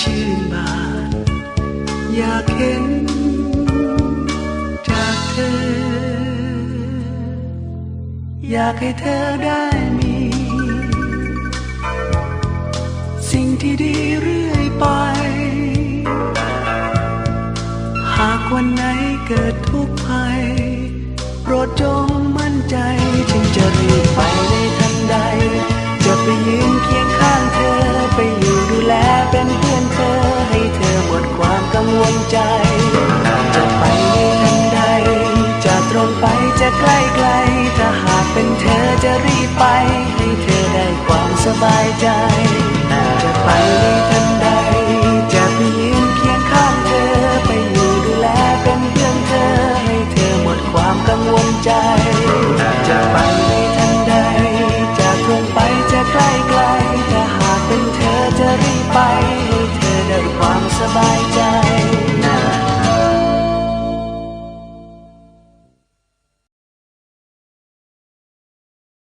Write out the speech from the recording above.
ชื่นบานอยากเห็นจากเธอ อยากให้เธอได้มี สิ่งที่ดีเรื่อยไป หากวันไหนเกิดทุกข์ภัยโปรดจงมั่นใจจึงจะรีบไปในทันใด จะไปยืนเคียง ไปจะใกล้ไกลถ้าหากเป็นเธอจะรีบไป ให้เธอได้ความสบายใจจะไปในทันใด จะไปยืนเคียงข้างเธอ ไปอยู่ดูแลเป็นเพื่อนเธอ ให้เธอหมดความกังวลใจจะไปในทันใด จะตรงไปจะใกล้ไกลถ้าหากเป็นเธอจะรีบไป ให้เธอได้ความสบาย